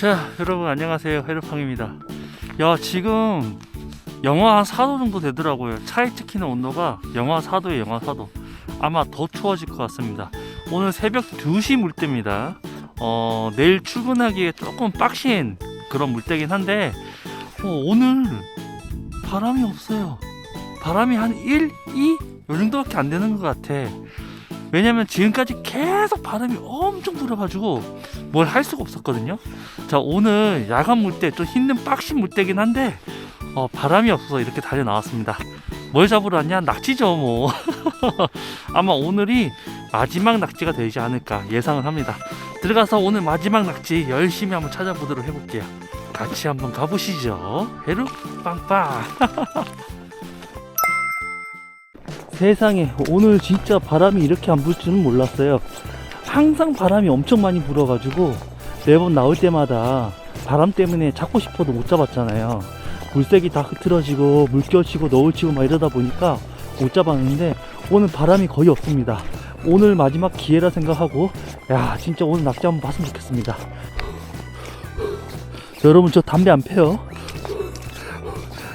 자 여러분 안녕하세요. 헤르팡입니다. 야 지금 영하 한 4도 정도 되더라고요. 차에 찍히는 온도가 영하 4도에 영하 4도. 아마 더 추워질 것 같습니다. 오늘 새벽 2시 물때입니다. 어 내일 출근하기에 조금 빡신 그런 물때긴 한데 어, 오늘 바람이 없어요. 바람이 한 1, 2? 요 정도밖에 안 되는 것 같아 왜냐면 지금까지 계속 바람이 엄청 불어가지고 뭘 할 수가 없었거든요. 자 오늘 야간 물때 좀 힘든 빡신 물때긴 한데 어, 바람이 없어서 이렇게 달려 나왔습니다. 뭘 잡으러 왔냐? 낙지죠 뭐. 아마 오늘이 마지막 낙지가 되지 않을까 예상을 합니다. 들어가서 오늘 마지막 낙지 열심히 한번 찾아보도록 해볼게요. 같이 한번 가보시죠. 해루 빵빵. 세상에 오늘 진짜 바람이 이렇게 안 불 줄은 몰랐어요. 항상 바람이 엄청 많이 불어가지고 매번 나올 때마다 바람 때문에 잡고 싶어도 못 잡았잖아요. 물색이 다 흐트러지고 물결치고 너울치고 막 이러다 보니까 못 잡았는데 오늘 바람이 거의 없습니다. 오늘 마지막 기회라 생각하고 야 진짜 오늘 낙지 한번 봤으면 좋겠습니다. 자, 여러분 저 담배 안 펴요.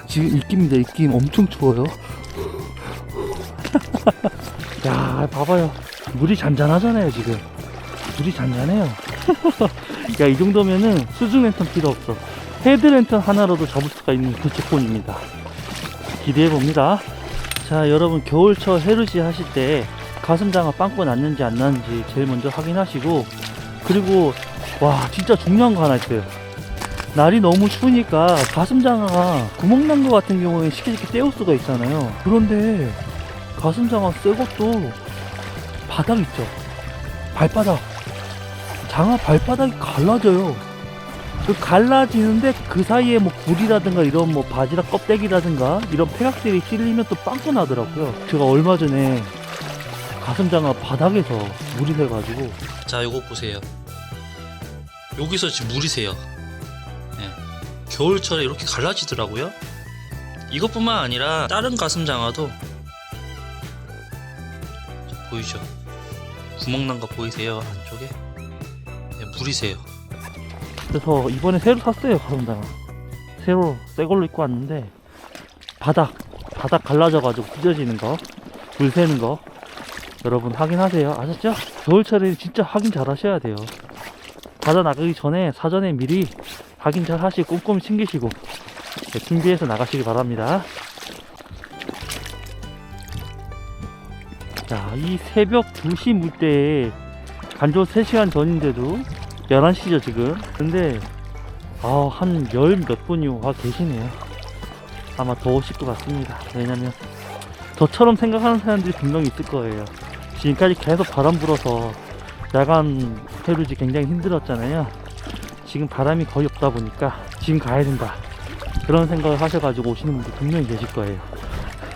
지금 입김입니다. 입김 엄청 추워요. 야 봐봐요. 물이 잔잔하잖아요 지금. 물이 잔잔해요. 야 이 정도면은 수중 랜턴 필요 없어. 헤드 랜턴 하나로도 잡을 수가 있는 그 제품입니다. 기대해 봅니다. 자 여러분 겨울철 해루지 하실 때 가슴장어 빵꾸 났는지 안 났는지 제일 먼저 확인하시고 그리고 와 진짜 중요한 거 하나 있어요. 날이 너무 추우니까 가슴장어가 구멍 난 거 같은 경우에 쉽게 쉽게 떼울 수가 있잖아요. 그런데 가슴장어 새 것도 바닥 있죠 발바닥 장어 발바닥이 갈라져요 그 갈라지는데 그 사이에 뭐 굴이라든가 이런 뭐 바지락 껍데기라든가 이런 폐각들이 찔리면 또 빵꾸 나더라고요 제가 얼마 전에 가슴장어 바닥에서 물이 새가지고 자, 요거 보세요. 여기서 지금 물이 새요. 예. 겨울철에 이렇게 갈라지더라고요. 이것뿐만 아니라 다른 가슴장어도 자, 보이죠? 구멍 난 거 보이세요? 안쪽에? 예, 물이 새요. 그래서 이번에 새로 샀어요 가슴장어 새로 새 걸로 입고 왔는데 바닥 바닥 갈라져가지고 찢어지는 거 물 새는 거 여러분 확인하세요 아셨죠? 겨울철에 진짜 확인 잘 하셔야 돼요 바다 나가기 전에 사전에 미리 확인 잘 하시고 꼼꼼히 챙기시고 네, 준비해서 나가시기 바랍니다 이 새벽 2시 물때에 간조 3시간 전인데도 11시죠 지금? 근데 아, 한 열 몇 분이 와 계시네요. 아마 더 오실 것 같습니다. 왜냐면 저처럼 생각하는 사람들이 분명히 있을 거예요. 지금까지 계속 바람 불어서 야간 해루지 굉장히 힘들었잖아요. 지금 바람이 거의 없다 보니까 지금 가야 된다. 그런 생각을 하셔가지고 오시는 분들 분명히 계실 거예요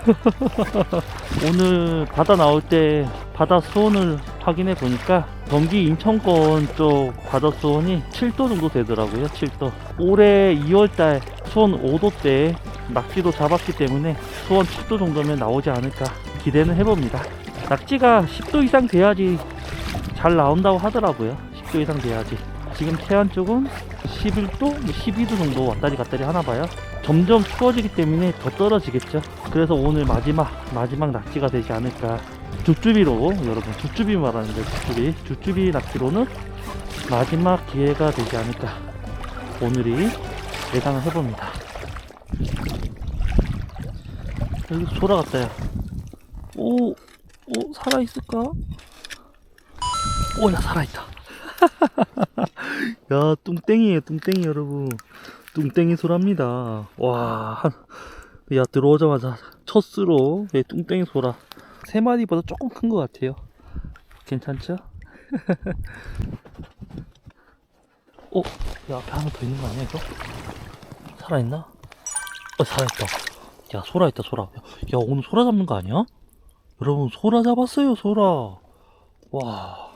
오늘 바다 나올 때 바다 수온을 확인해 보니까 경기 인천권 쪽 바다 수온이 7도 정도 되더라고요 7도. 올해 2월달 수온 5도대 낙지도 잡았기 때문에 수온 7도 정도면 나오지 않을까 기대는 해봅니다. 낙지가 10도 이상 돼야지 잘 나온다고 하더라고요 10도 이상 돼야지. 지금 태안 쪽은 11도, 12도 정도 왔다리 갔다리 하나 봐요 점점 추워지기 때문에 더 떨어지겠죠. 그래서 오늘 마지막 마지막 낙지가 되지 않을까. 쭈쭈비로 여러분 쭈쭈비 말하는데 쭈쭈비 쭈쭈비 낙지로는 마지막 기회가 되지 않을까. 오늘이 예상을 해봅니다. 여기 소라 같다요. 오, 오 살아 있을까? 오, 야 살아 있다. 야 뚱땡이에요, 뚱땡이 여러분. 뚱땡이 소라입니다. 와, 한, 야, 들어오자마자 첫 수로 예, 뚱땡이 소라. 세 마리보다 조금 큰 것 같아요. 괜찮죠? 어, 야, 앞에 하나 더 있는 거 아니야, 이거? 살아있나? 어, 살아있다. 야, 소라 있다, 소라. 야, 야, 오늘 소라 잡는 거 아니야? 여러분, 소라 잡았어요, 소라. 와.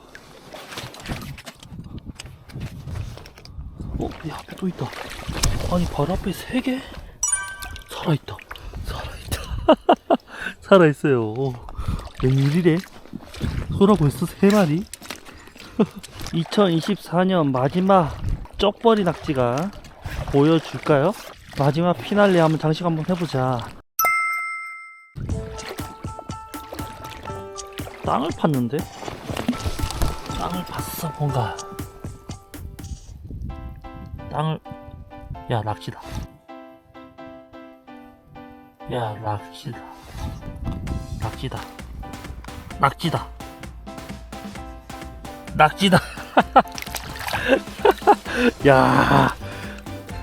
어, 야, 앞에 또 있다. 아니 바로 앞에 세 개? 살아있다 살아있다 살아있어요 웬일이래 소라 벌써 세 마리 2024년 마지막 쩍벌이 낙지가 보여줄까요? 마지막 피날레 한번 장식 한번 해보자. 땅을 팠는데? 땅을 팠어 뭔가. 땅을 야 낚시다. 야 낚시다. 낙지다. 낙지다. 낙지다. 야,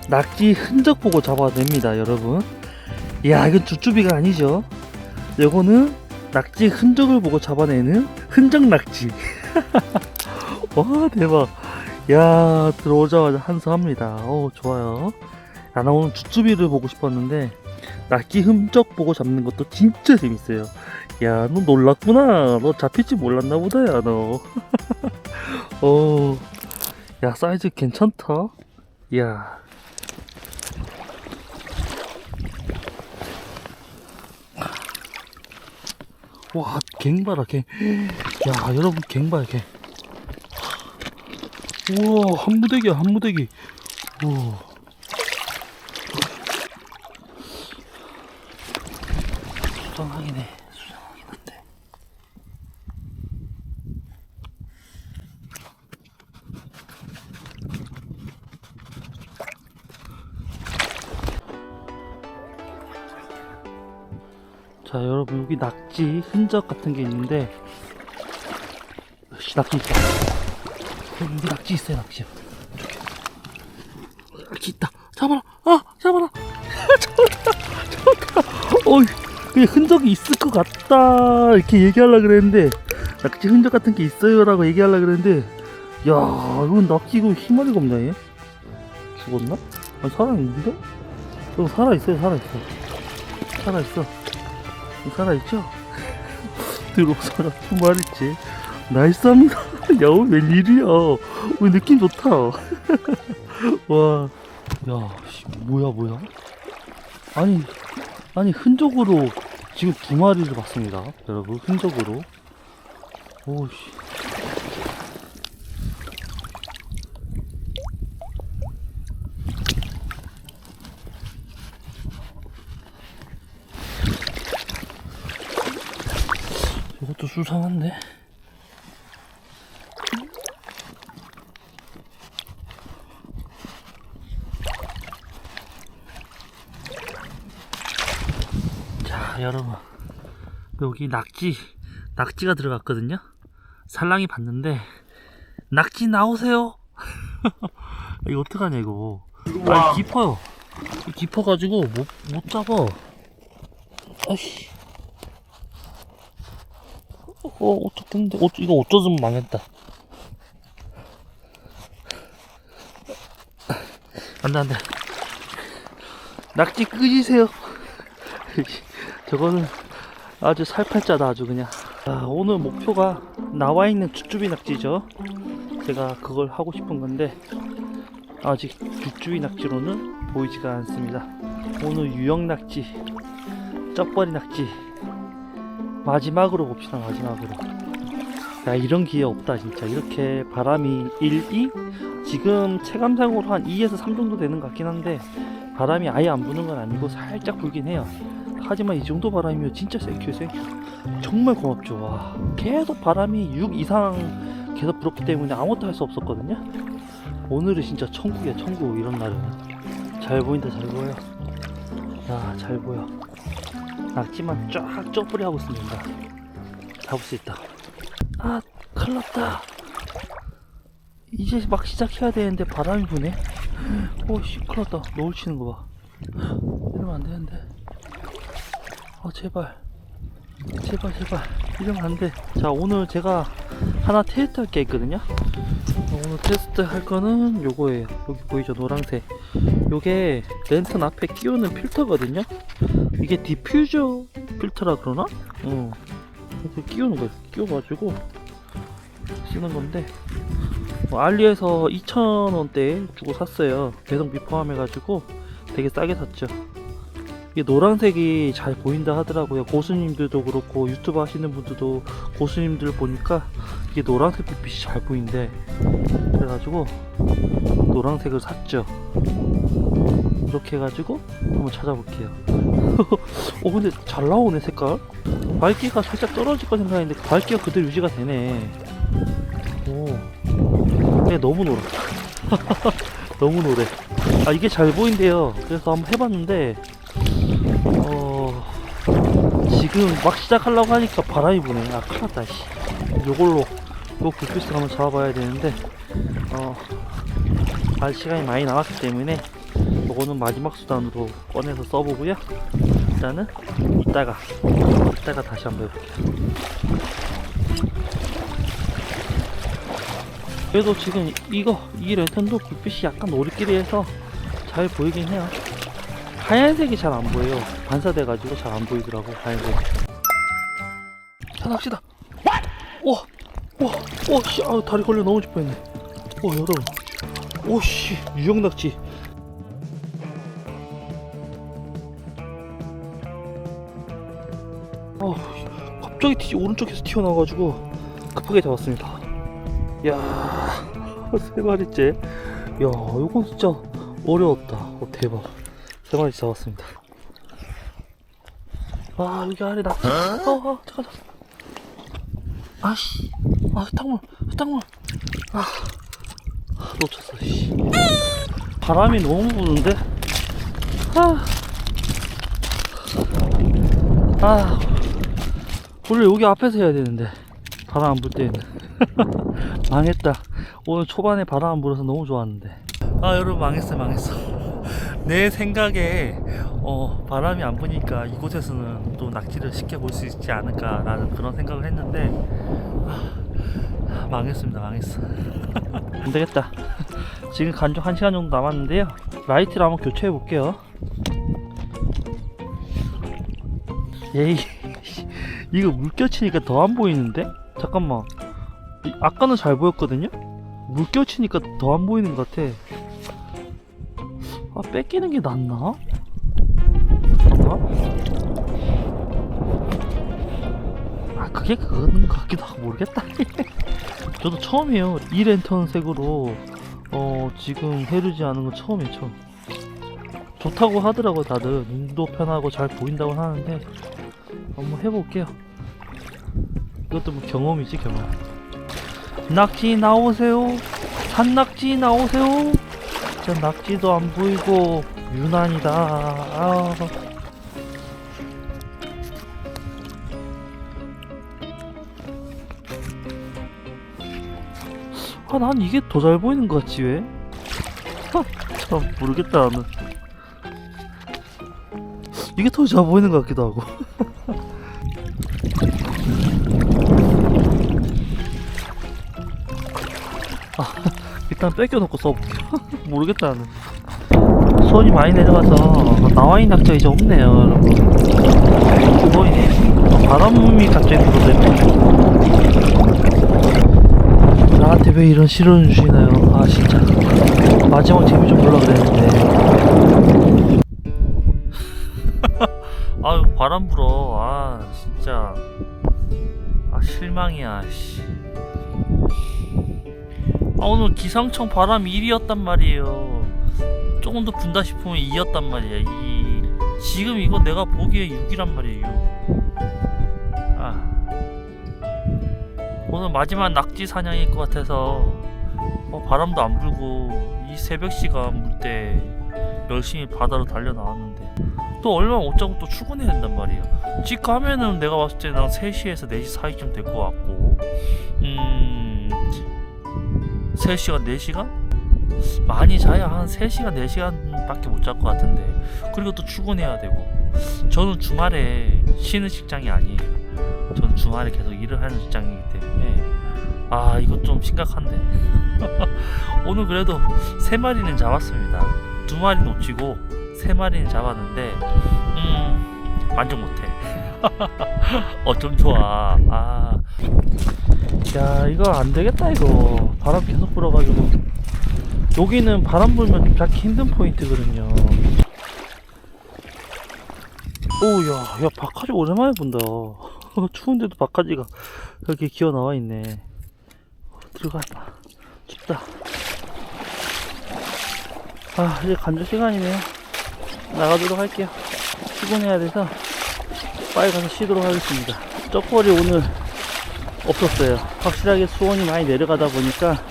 낙지 흔적 보고 잡아냅니다, 여러분. 야, 이건 주쭈비가 아니죠. 요거는 낙지 흔적을 보고 잡아내는 흔적 낙지. 와, 대박. 야, 들어오자마자 한수합니다. 오, 좋아요. 야, 나 오늘 주쭈비를 보고 싶었는데, 낙지 흔적 보고 잡는 것도 진짜 재밌어요. 야, 너 놀랐구나. 너 잡힐지 몰랐나 보다, 야, 너. 어, 야, 사이즈 괜찮다. 야. 와, 갱 봐라, 갱. 야, 여러분, 갱 봐요, 갱. 우와, 한 무대기야, 한 무대기. 우와. 수상하긴 해. 수상하긴 한데. 자 여러분 여기 낙지 흔적 같은 게 있는데 씨 낙지 있다 여기, 낙지 있어요 낙지. 저기 낙지 있다. 잡아라. 아 잡아라. 잡아라. 잡아라. 어이 그냥 흔적이 있을 것 같다. 이렇게 얘기하려 그랬는데 낙지 흔적 같은 게 있어요 라고 얘기하려 그랬는데 야 이건 낙지고 희머리가 없냐 얘? 죽었나? 아니 살아있는데? 저 살아있어요 살아있어. 살아있어. 살아있죠? 들어오서 두 마리째 나이스합니다 야 웬일이야? 오늘 느낌 좋다? 와 야 씨, 뭐야 뭐야? 아니 아니 흔적으로 지금 두 마리를 봤습니다 여러분. 흔적으로. 오 씨. 이것도 수상한데? 자, 여러분. 여기 낙지, 낙지가 들어갔거든요? 살랑이 봤는데, 낙지 나오세요! 이거 어떡하냐, 이거. 아, 깊어요. 깊어가지고 못, 못 잡아. 아이씨. 어, 어떡했는데, 어, 이거 어쩌면 망했다. 안 돼, 안 돼. 낙지 끄지세요. 저거는 아주 살팔자다, 아주 그냥. 아, 오늘 목표가 나와 있는 주쭈비 낙지죠. 제가 그걸 하고 싶은 건데, 아직 주쭈비 낙지로는 보이지가 않습니다. 오늘 유형 낙지, 쩍벌이 낙지, 마지막으로 봅시다 마지막으로 야 이런 기회 없다 진짜 이렇게 바람이 1, 2 지금 체감상으로 한 2에서 3 정도 되는 것 같긴 한데 바람이 아예 안 부는 건 아니고 살짝 불긴 해요 하지만 이 정도 바람이면 진짜 생큐 정말 고맙죠 와 계속 바람이 6 이상 계속 불었기 때문에 아무것도 할 수 없었거든요 오늘은 진짜 천국이야 천국 이런 날은 잘 보인다 잘 보여 야 잘 보여 낙지만 쫙 쩍뿌리 하고 있습니다. 잡을 수 있다. 아, 큰일 났다. 이제 막 시작해야 되는데 바람이 부네. 오, 씨, 큰일 났다. 노을 치는 거 봐. 이러면 안 되는데. 아, 제발. 제발, 제발. 이러면 안 돼. 자, 오늘 제가 하나 테스트 할 게 있거든요. 오늘 테스트 할 거는 요거예요. 여기 보이죠? 노란색. 요게 랜턴 앞에 끼우는 필터거든요. 이게 디퓨저 필터라 그러나? 어. 이렇게 끼우는 거예요. 끼워가지고 쓰는 건데 어, 알리에서 2,000원대에 주고 샀어요. 배송비 포함해가지고 되게 싸게 샀죠. 이게 노란색이 잘 보인다 하더라고요. 고수님들도 그렇고 유튜브 하시는 분들도 고수님들 보니까 이게 노란색 불빛이 잘 보인대. 그래가지고 노란색을 샀죠. 이렇게 해가지고 한번 찾아볼게요. 어 근데 잘 나오네 색깔. 밝기가 살짝 떨어질 거 생각했는데 밝기가 그대로 유지가 되네. 오. 네 너무 노랗다. 너무 노래. 아 이게 잘 보인대요. 그래서 한번 해봤는데 어 지금 막 시작하려고 하니까 바람이 부네. 아 큰일 났다. 씨. 요걸로 요 불빛을 한번 잡아봐야 되는데 어. 알 시간이 많이 남았기 때문에 요거는 마지막 수단으로 꺼내서 써보고요. 일단은 이따가 이따가 다시 한번 해볼게요. 그래도 지금 이거 이 랜턴도 불빛이 약간 노리끼리 해서 잘 보이긴 해요. 하얀색이 잘 안 보여요. 반사돼가지고 잘 안 보이더라고 하얀색. 자 낚시다. 와, 와, 와, 씨, 아 다리 걸려 넘어질 뻔했네. 와 여러분, 오 씨 유형 낚시. 어, 갑자기 튀, 오른쪽에서 튀어나와가지고 급하게 잡았습니다. 야, 세 마리째. 야, 이건 진짜 어려웠다. 어, 대박. 세 마리 잡았습니다. 아, 여기 아래 나. 어, 어, 잠깐, 잠깐. 아씨, 아, 흙탕물, 흙탕물. 아, 놓쳤어, 씨. 바람이 너무 부는데? 아, 아, 원래 여기 앞에서 해야 되는데. 바람 안 불 때는. 망했다. 오늘 초반에 바람 안 불어서 너무 좋았는데. 아 여러분 망했어 망했어. 내 생각에 어, 바람이 안 부니까 이곳에서는 또 낙지를 쉽게 볼 수 있지 않을까라는 그런 생각을 했는데 아, 망했습니다 망했어. 안 되겠다. 지금 간중 1시간 정도 남았는데요. 라이트를 한번 교체해 볼게요. 예이 이거 물결치니까 더 안 보이는데? 잠깐만 이- 아까는 잘 보였거든요? 물결치니까 더 안 보이는 것 같아 아 뺏기는 게 낫나? 아 그게 것 같기도 하고 모르겠다. 저도 처음이에요. 이 랜턴 색으로. 어 지금 해루지 않은 건 처음이에요 처음. 좋다고 하더라고 다들. 눈도 편하고 잘 보인다고 하는데 한번 해볼게요. 이것도 뭐 경험이지 경험. 낙지 나오세요. 산낙지 나오세요 저 낙지도 안 보이고 유난이다 아. 아, 난 이게 더 잘 보이는 것 같지 왜? 참 모르겠다 나는 이게 더 잘 보이는 것 같기도 하고 일단 뺏겨놓고 써볼게요. 모르겠다, 나는. 손이 많이 내려가서 나와있는 낙지가 이제 없네요, 여러분. 보이네. 바람이 갑자기 불어대네. 나한테 왜 이런 시련을 주시나요? 아, 진짜. 마지막 재미 좀 보려고 그랬는데. 아유, 바람 불어. 아, 진짜. 아, 실망이야, 씨. 아 오늘 기상청 바람 1이었단 말이에요. 조금 더 분다 싶으면 2였단 말이야. 2 지금 이거 내가 보기에 6이란 말이에요 6 아. 오늘 마지막 낙지 사냥일 것 같아서 어, 바람도 안 불고 이 새벽 시간 물 때 열심히 바다로 달려 나왔는데 또 얼마 못 자고 또 출근해야 된단 말이야 집 가면은 내가 봤을 때는 3시에서 4시 사이쯤 될 것 같고 음 3시간, 4시간? 많이 자야 한 3시간, 4시간 밖에 못 잘 것 같은데. 그리고 또 출근해야 되고. 저는 주말에 쉬는 직장이 아니에요. 저는 주말에 계속 일을 하는 직장이기 때문에. 아 이거 좀 심각한데. 오늘 그래도 3마리는 잡았습니다. 2마리 놓치고 3마리는 잡았는데 음 만족 못해. 어좀 좋아. 아 야 이거 안 되겠다 이거. 바람 계속 불어가지고. 여기는 바람 불면 좀 잡기 힘든 포인트거든요. 오야 야 박하지 오랜만에 본다. 추운데도 박하지가 여기 기어 나와 있네. 들어가 임마 춥다. 아 이제 간조 시간이네요. 나가도록 할게요. 피곤해야 돼서 빨리 가서 쉬도록 하겠습니다. 쩍벌이 오늘 없었어요 확실하게 수온이 많이 내려가다 보니까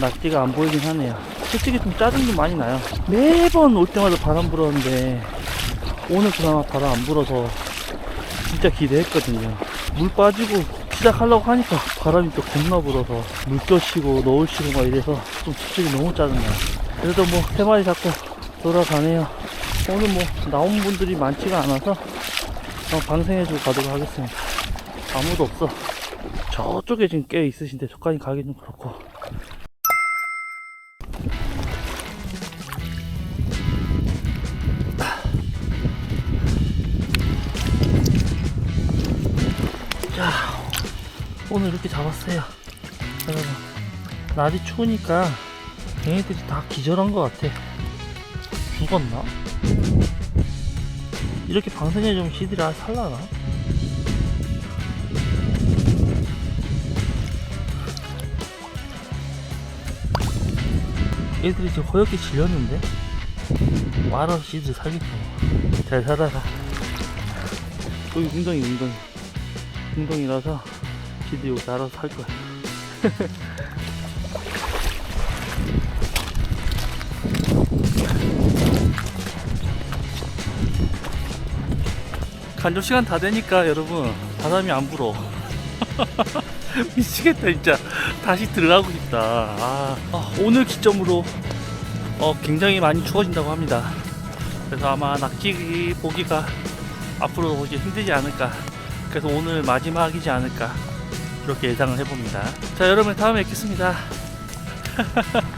낙지가 안 보이긴 하네요 솔직히 좀 짜증이 많이 나요 매번 올 때마다 바람 불었는데 오늘 그나마 바람 안 불어서 진짜 기대했거든요. 물 빠지고 시작하려고 하니까 바람이 또 겁나 불어서 물결 치고 노을 치고 막 이래서 좀 솔직히 너무 짜증나요. 그래도 뭐 세 마리 잡고 돌아가네요. 오늘 뭐 나온 분들이 많지가 않아서 방생해주고 가도록 하겠습니다. 아무도 없어. 저쪽에 지금 꽤 있으신데 저까지 가기는 그렇고 오늘 이렇게 잡았어요. 여러분, 날이 추우니까 얘네들이 다 기절한 것 같아. 죽었나? 이렇게 방생해주면 시들이 아 살라나? 얘들이 지금 허옇게 질렸는데? 말아서 시들 살겠죠. 잘 살아라. 여기 웅덩이, 웅덩이. 웅덩이라서 지도 여기 알아서 살 거야. 간조 시간 다 되니까 여러분 바람이 안 불어. 미치겠다 진짜 다시 들어가고 싶다. 아, 아, 오늘 기점으로 어, 굉장히 많이 추워진다고 합니다. 그래서 아마 낙지 보기가 앞으로 이제 힘들지 않을까. 그래서 오늘 마지막이지 않을까. 그렇게 예상을 해봅니다. 자, 여러분 다음에 뵙겠습니다.